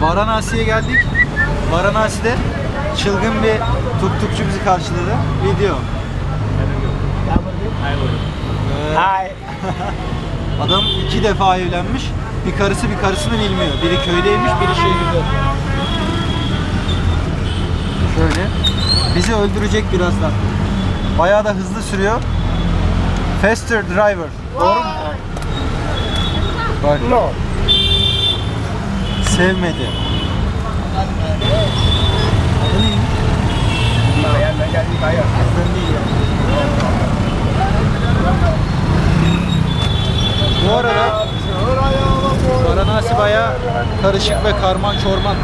Varanasi'ye geldik. Varanasi'de çılgın bir tuktukçu bizi karşıladı. Video. Ee, Hi. Adam iki defa evlenmiş. Bir karısı bir karısını bilmiyor. Biri köydeymiş, biri şehirde. Şöyle. Bizi öldürecek birazdan. Bayağı da hızlı sürüyor. Faster driver. Doğru mu? Bak. No. Sevmedi. Adı neymiş? Bu arada Varanasi bayağı karışık ve karman çorman.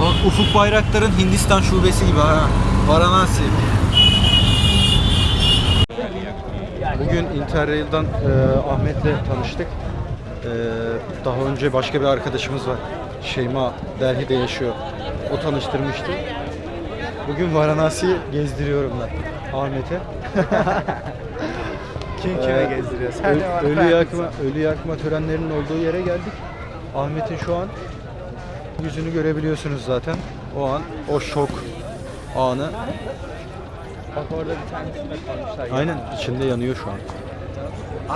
Bak Ufuk Bayraktar'ın Hindistan şubesi gibi ha. Varanasi. Bugün Interrail'dan e, Ahmet'le tanıştık. E, daha önce başka bir arkadaşımız var. Şeyma Delhi'de yaşıyor. O tanıştırmıştı. Bugün Varanasi'yi gezdiriyorum ben Ahmet'e. Kim kime Ee, gezdiriyor? Sen de var. Ö- ölü yakma ölü yakma törenlerinin olduğu yere geldik. Ahmet'in şu an yüzünü görebiliyorsunuz zaten. O an o şok anı. Bak orada bir tanesinde koymuşlar. Aynen içinde yanıyor şu an.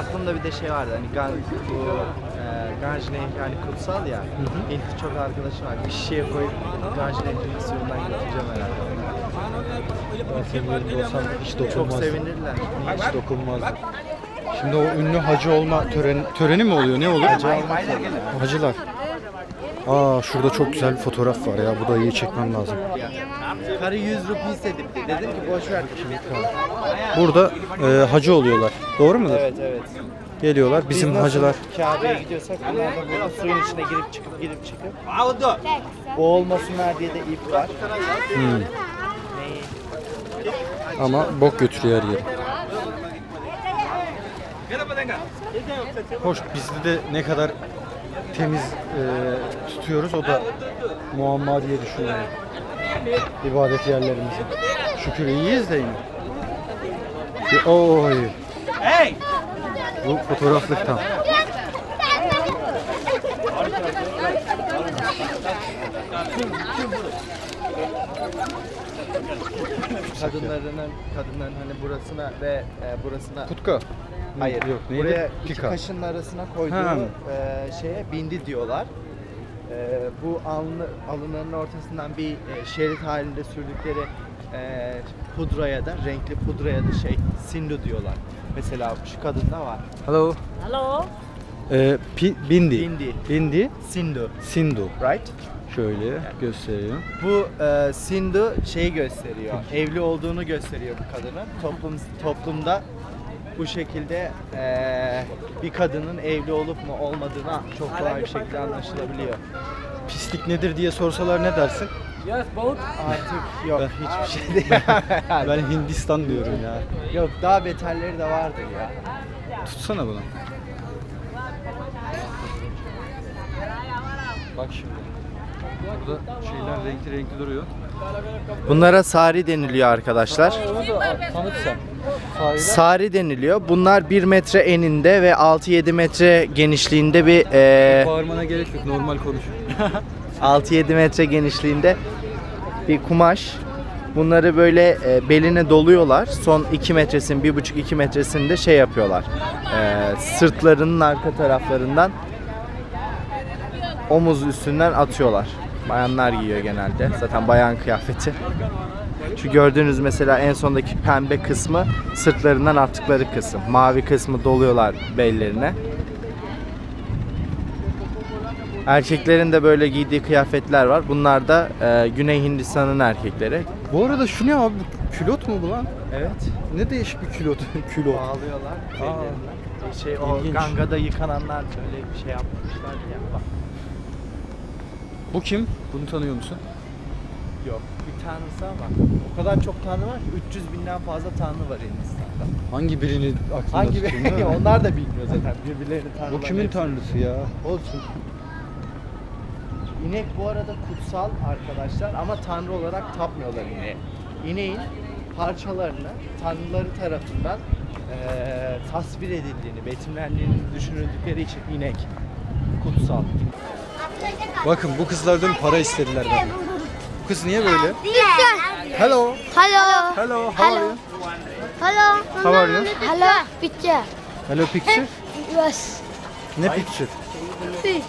Aklımda bir de şey vardı hani Gan, bu e, Ganj Nehri hani kutsal ya. Hintli çok arkadaşım var. Bir şişeye koyup Ganj Nehri'nin suyundan götüreceğim herhalde. Ben senin yerinde olsam hiç Çok dokunmazdım. sevinirler. Hiç dokunmazdım. Şimdi o ünlü hacı olma töreni, töreni mi oluyor? Ne yerine. Hacılar. Aa şurada çok güzel bir fotoğraf var ya. Bu da iyi çekmem lazım. Karı 100 rupi istedi. Dedim ki boş ver. Burada e, hacı oluyorlar. Doğru mudur? Evet evet. Geliyorlar. Biz Bizim nasıl hacılar. Kabe'ye gidiyorsak bunlar da burada suyun içine girip çıkıp girip çıkıp. Boğulmasınlar diye de ip var. Hmm. Ama bok götürüyor her yeri. Hoş bizde de ne kadar temiz e, tutuyoruz o da muamma diye düşünüyorum. İbadet yerlerimizi. Şükür iyiyiz de yine. Oy. Bu fotoğraflık tam. Kadınlarının kadınların hani burasına ve e, burasına Kutka. Hayır. Yok neydi? Buraya iki Pika. kaşının arasına koyduğu Ha. e, şeye bindi diyorlar. E, bu alnı, alınların ortasından bir e, şerit halinde sürdükleri e, pudraya da renkli pudraya da şey sindu diyorlar. Mesela şu kadında var. Hello. Hello. Ee, pi- bindi. Bindi. Bindi. Sindu. Sindu. Right? Şöyle gösteriyor. Bu e, sindu şeyi gösteriyor. Evli olduğunu gösteriyor bu kadının. Toplum toplumda bu şekilde e, bir kadının evli olup mu olmadığını çok kolay bir şekilde anlaşılabiliyor. Pislik nedir diye sorsalar ne dersin? Yes, both. Artık yok Ben- hiçbir şey değil. Ben Hindistan diyorum ya. yok daha beterleri de vardır ya. Tutsana bunu. Bak şimdi. Burada şeyler renkli renkli duruyor. Bunlara sari deniliyor arkadaşlar. Tanıt sen. Sari deniliyor. Bunlar 1 metre eninde ve 6-7 metre genişliğinde bir e, Bağırmana gerek yok. Normal konuş. 6-7 metre genişliğinde bir kumaş. Bunları böyle e, beline doluyorlar. Son 2 metresinin, 1,5-2 metresinde şey yapıyorlar. E, sırtlarının arka taraflarından omuz üstünden atıyorlar. Bayanlar giyiyor genelde. Zaten bayan kıyafeti. Şu gördüğünüz mesela en sondaki pembe kısmı sırtlarından attıkları kısım. Mavi kısmı doluyorlar bellerine. Erkeklerin de böyle giydiği kıyafetler var. Bunlar da e, Güney Hindistan'ın erkekleri. Bu arada şu ne abi? Külot mu bu lan? Evet. Ne değişik bir külot. külot. Bağlıyorlar bellerine. Şey o İlginç. Ganga'da yıkananlar böyle bir şey yapmışlar ya. Bak. Bu kim? Bunu tanıyor musun? Yok. Tanrısı ama o kadar çok tanrı var ki 300 binden fazla tanrı var Hindistan'da. Hangi birini aklında Hangi tutuyorsun, değil mi? onlar da bilmiyor zaten birbirlerini tanrılar. Bu kimin tanrısı ya? Olsun. İnek bu arada kutsal arkadaşlar ama tanrı olarak tapmıyorlar ineği. İneğin parçalarını tanrıları tarafından eee, tasvir edildiğini, betimlendiğini düşünüldükleri için inek kutsal. Bakın bu kızlar dün para istediler benden. Kız niye böyle? Hello. Hello. Hello. How are you? Hello. How are you? Hello. Picture. Hello picture. Yes. Ne picture? Fish.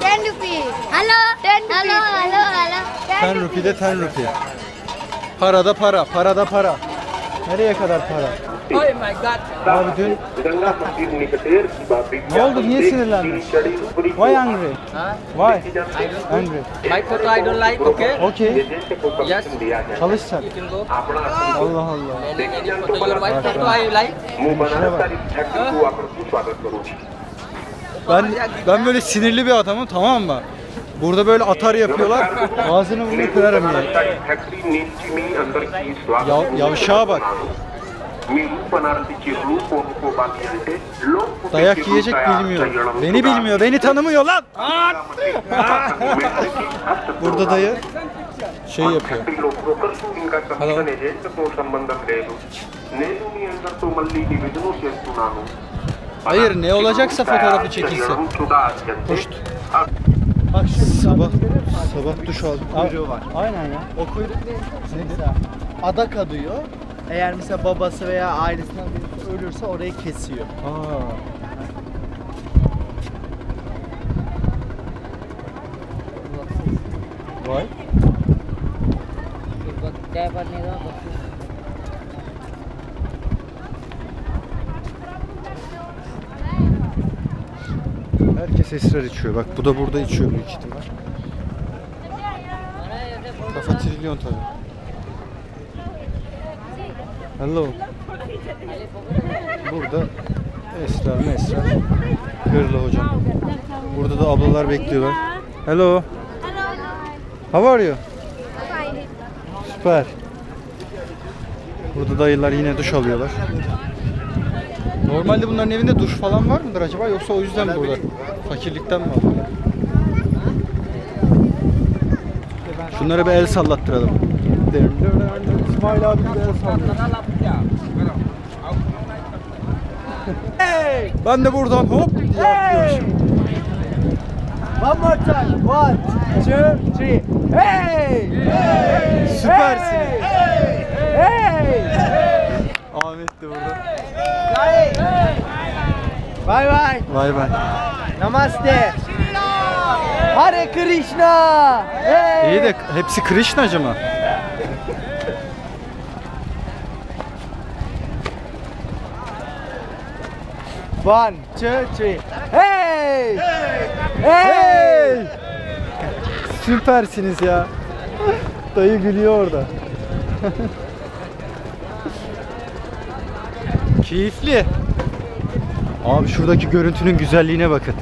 Ten rupees. Hello. Ten rupees. Hello. Hello. Hello. 10 rupide 10 rupi. Parada para, parada para. Nereye kadar para? Oh my god. Abi dün Ne oldu? Niye sinirlendin? why angry? Why? Angry. My photo I don't like, okay? Okay. Yes. Çalış sen. Allah Allah. Any photo, your wife photo I like. Ben ben böyle sinirli bir adamım tamam mı? Burada böyle atar yapıyorlar. Ağzını bunu kırarım ya. Ya, yavşağa bak. Dayak yiyecek bilmiyor. Beni bilmiyor. Beni tanımıyor lan. Burada dayı şey yapıyor. Hello Hayır ne olacaksa fotoğrafı çekilse. Hoş. Bak şu sabah sabah duş aldım. Kuyruğu var. Aynen ya. O kuyruk ne? Mesela adak adıyor. Eğer mesela babası veya ailesinden birisi ölürse orayı kesiyor. Aa. Vay. Herkes esrar içiyor. Bak bu da burada içiyor büyük ihtimal. Kafa trilyon tabii. Hello. Burada esrar mesrar. Hırlı hocam. Burada da ablalar bekliyorlar. Hello. How are you? Süper. Burada dayılar yine duş alıyorlar. Normalde bunların evinde duş falan var mıdır acaba yoksa o yüzden mi burada? Fakirlikten mi alıyorlar? Şunlara bir el sallattıralım. İsmail abi bir el sallıyor. Ben de buradan hop diye atlıyorum. One more time. One, two, three. Hey! Süpersiniz. Hey! Ahmet de burada. Bye bye. Vay be. Namaste. Hare Krishna. Hey! İyi de hepsi Krishnacı mı? One, two, three. Hey! Hey! Süpersiniz ya. Dayı gülüyor orada. Keyifli. Abi şuradaki görüntünün güzelliğine bakın.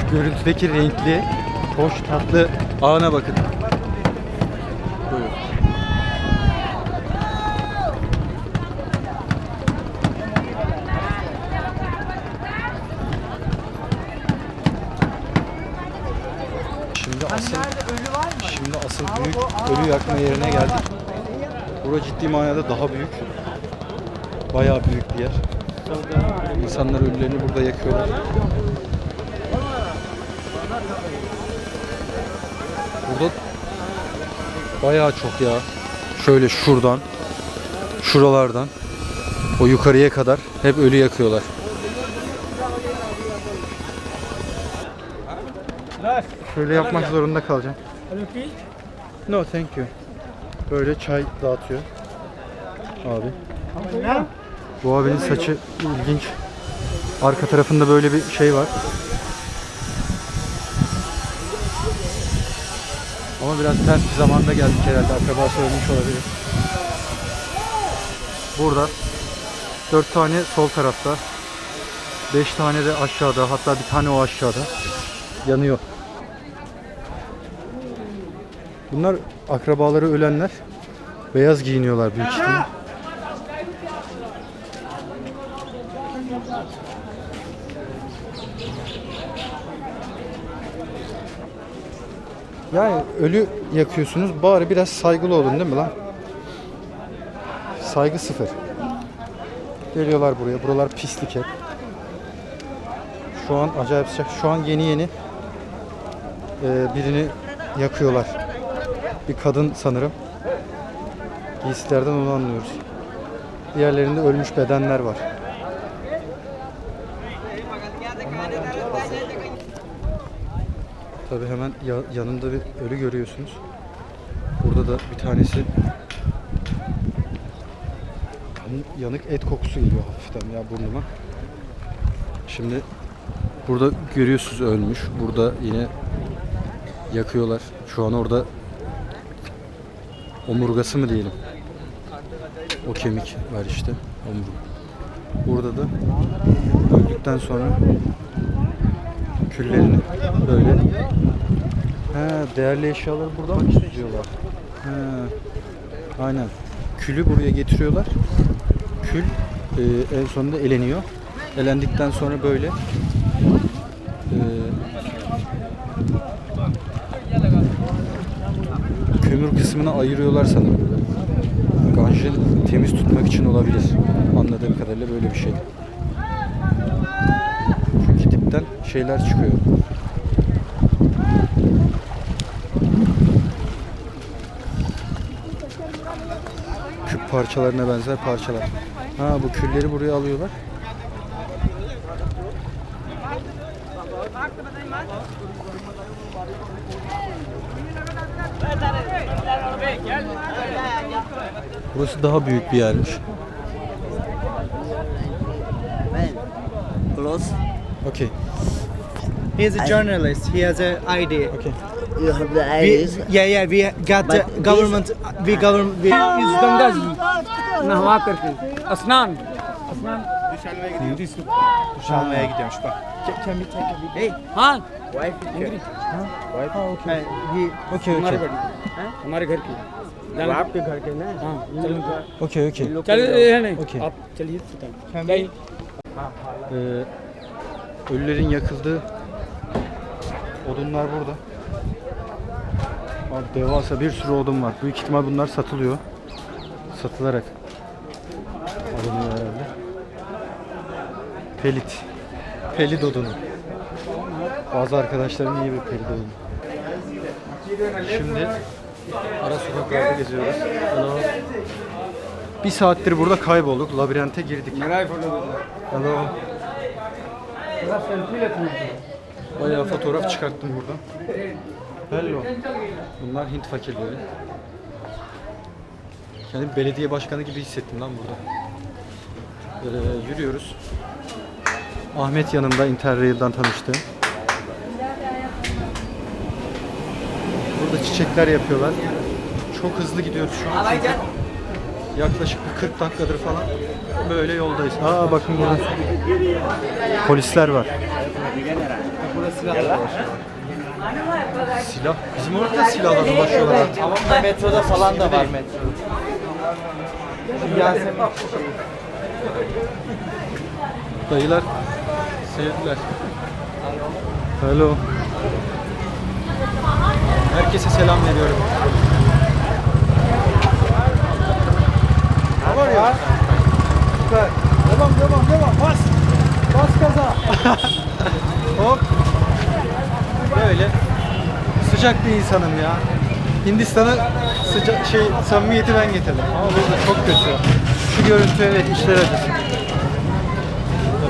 Şu görüntüdeki renkli, hoş tatlı ağına bakın. Şimdi asıl Şimdi asıl büyük ölü yakma yerine geldik. Bura ciddi manada daha büyük. Bayağı büyük bir yer. İnsanlar ölülerini burada yakıyorlar. Burada bayağı çok ya. Şöyle şuradan, şuralardan, o yukarıya kadar hep ölü yakıyorlar. Şöyle yapmak zorunda kalacağım. No thank you. Böyle çay dağıtıyor. Abi. Bu abinin saçı ilginç. Arka tarafında böyle bir şey var. Ama biraz ters bir zamanda geldik herhalde. Akrabası ölmüş olabilir. Burada 4 tane sol tarafta. 5 tane de aşağıda. Hatta bir tane o aşağıda. Yanıyor. Bunlar akrabaları ölenler. Beyaz giyiniyorlar büyük ihtimal. Yani ölü yakıyorsunuz bari biraz saygılı olun değil mi lan? saygı sıfır. Geliyorlar buraya. Buralar pislik hep. Şu an acayip sıcak. Şu an yeni yeni e, birini yakıyorlar. Bir kadın sanırım. Giysilerden onu anlıyoruz. Diğerlerinde ölmüş bedenler var. Tabi hemen ya- yanında bir ölü görüyorsunuz. Burada da bir tanesi yan- yanık et kokusu geliyor hafiften ya burnuma. Şimdi burada görüyorsunuz ölmüş. Burada yine yakıyorlar. Şu an orada omurgası mı diyelim. O kemik var işte. Omurga. Burada da öldükten sonra küllerini böyle He, değerli eşyaları buradan mı tutuyorlar? He, aynen. Külü buraya getiriyorlar. Kül e, en sonunda eleniyor. Elendikten sonra böyle e, kömür kısmını ayırıyorlar sanırım. Ganjı temiz tutmak için olabilir. Anladığım kadarıyla böyle bir şey. Çünkü dipten şeyler çıkıyor. Küp parçalarına benzer parçalar. Ha bu külleri buraya alıyorlar. Burası daha büyük bir yermiş. Close. Okay. He is a journalist. He has a ID. Okay. You have the We, IDs. yeah, yeah. We got the But government. We government. We, इस गंगा जी नहवा करके स्नान duş almaya gidiyormuş bak. Can we take a video? हाँ Ha, he, Okay, हमारे okay. घर हमारे घर की आपके घर के ना हाँ चलो Okay, okay. चलो ये नहीं Okay. आप चलिए सुताइए can कहीं we, Ee, ölülerin yakıldığı odunlar burada. Abi devasa bir sürü odun var. Büyük ihtimal bunlar satılıyor. Satılarak alınıyor herhalde. Pelit. Pelit odunu. Bazı arkadaşlarım iyi bir pelit odunu. Şimdi ara sokaklarda geziyoruz. Bir saattir burada kaybolduk. Labirente girdik. Hello. Bayağı fotoğraf çıkarttım buradan. Hello. Bunlar Hint fakirleri. Kendimi belediye başkanı gibi hissettim lan burada. Ee, yürüyoruz. Ahmet yanımda Interrail'dan tanıştım. Burada çiçekler yapıyorlar. Çok hızlı gidiyoruz şu an. çünkü Yaklaşık bir 40 dakikadır falan böyle yoldayız. Aa bakın burada polisler var. Silah. Bizim orada da silahla dolaşıyorlar. Tamam da metroda falan da var metro. Şu Yasemin Dayılar sevdiler. Hello. Herkese selam veriyorum. Ne var ya? Süper. Devam devam devam bas. Bas gaza. Hop. Böyle sıcak bir insanım ya. Hindistan'a sıcak şey samimiyeti ben getirdim. Ama burada çok kötü. Şu görüntü evet işler acısı.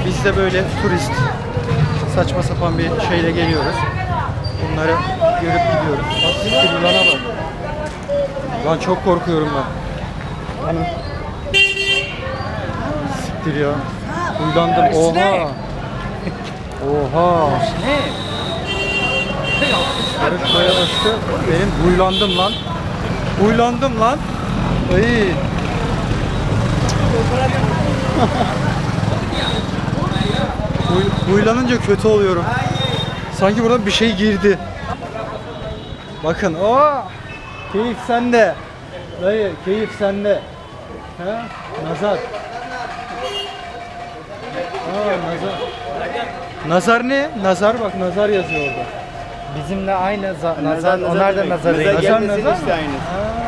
Biz de böyle turist saçma sapan bir şeyle geliyoruz. Bunları görüp gidiyoruz. Bak yılana bak. Lan çok korkuyorum ben. Hanım. Siktir ya. Uylandım. Oha. Oha. Yarışmaya başladı. Benim huylandım lan. Huylandım lan. Ay. Huy, huylanınca kötü oluyorum. Sanki buradan bir şey girdi. Bakın o keyif sende. Dayı keyif sende. Ha? Nazar. Aa, nazar. Nazar ne? Nazar bak nazar yazıyor orada. Bizimle aynı za- nazar, onlar da nazara Nazar nazar mı? Nazara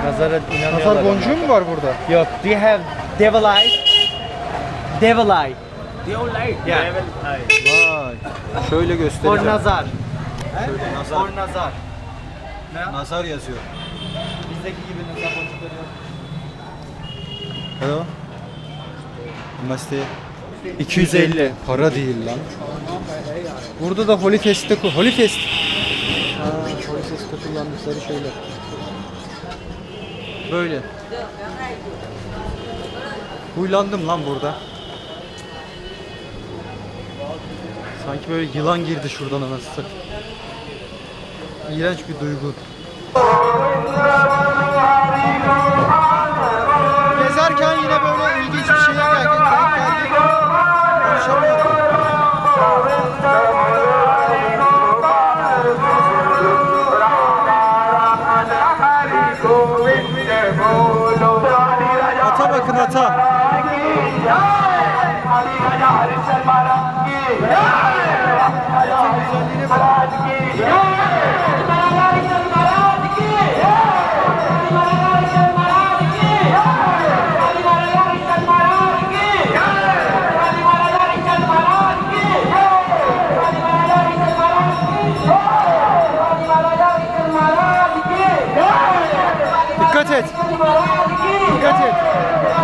Nazar inanıyorlar. boncuğu mu var burada? Yok, do you have Devil Eye. Devil Eye. Yeah. Vay. Şöyle göstereceğim. nazar. Şöyle nazar. For nazar. Nazar yazıyor. Bizdeki gibi nazar boncukları yok. Hello. Namaste. 250. Para değil lan. Burada da Holy Fest'te Holy Fest. Fest'te kullandıkları şeyler. Böyle. Huylandım lan burada. Sanki böyle yılan girdi şuradan satayım. İğrenç bir duygu. Gezerken yine böyle ilginç Dikkat et. Dikkat et.